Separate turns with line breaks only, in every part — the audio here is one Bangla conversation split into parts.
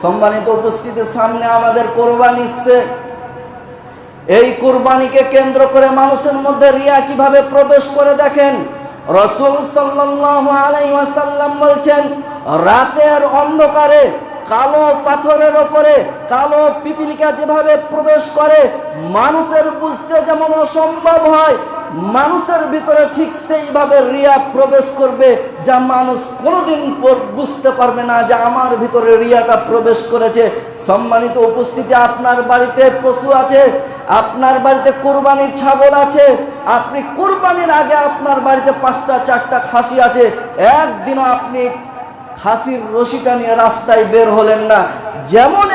সম্মানিত উপস্থিতির সামনে আমাদের কোরবানি এসছে। এই কুরবানিকে কেন্দ্র করে মানুষের মধ্যে রিয়া কীভাবে প্রবেশ করে দেখেন? রসুল ওয়াসাল্লাম বলছেন রাতের অন্ধকারে, কালো পাথরের ওপরে, কালো পিপিলিকা যেভাবে প্রবেশ করে, মানুষের বুঝতে যেমন অসম্ভব হয় মানুষের ভিতরে ঠিক সেইভাবে রিয়া প্রবেশ করবে যা মানুষ কোনোদিন বুঝতে পারবে না যে আমার ভিতরে রিয়াটা প্রবেশ করেছে। সম্মানিত উপস্থিতি, আপনার বাড়িতে পশু আছে, আপনার বাড়িতে কোরবানির ছাগল আছে, আপনি কোরবানির আগে আপনার বাড়িতে পাঁচটা, চারটা খাসি আছে, একদিনও আপনি খাসির রশিটা নিয়ে রাস্তায় বের হলেন না। যেমন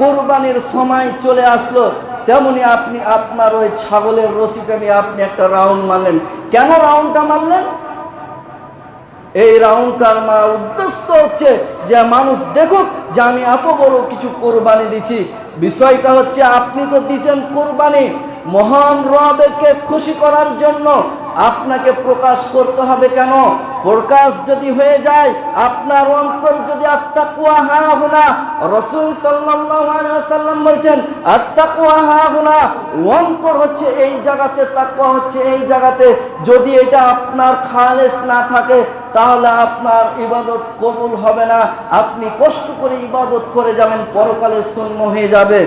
কোরবানির সময় চলে আসলো তেমনি আপনি আপনার ওই ছাগলের রশিটা নিয়ে আপনি একটা রাউন্ড মারলেন। কেন রাউন্ডটা মারলেন? এই রাউন্ডটার মার উদ্দেশ্য হচ্ছে যে মানুষ দেখুক যে আমি এত বড় কিছু কোরবানি দিছি। বিষয়টা হচ্ছে আপনি তো দিচ্ছেন কোরবানি। মহান রবকে খুশি করার জন্য আপনাকে প্রকাশ করতে হবে কেন? প্রকাশ যদি হয়ে যায়, আপনার অন্তর যদি আত্মাকুয়া হা হুনা রসুল ওয়াসাল্লাম বলছেন আত্তাকুয়া হা হুনা অন্তর হচ্ছে এই জায়গাতে, তাকওয়া হচ্ছে এই জায়গাতে। যদি এটা আপনার খালেস না থাকে, তাহলে আপনার ইবাদত কবুল হবে না। আপনি কষ্ট করে ইবাদত করে যাবেন, পরকালে শূন্য হয়ে যাবে।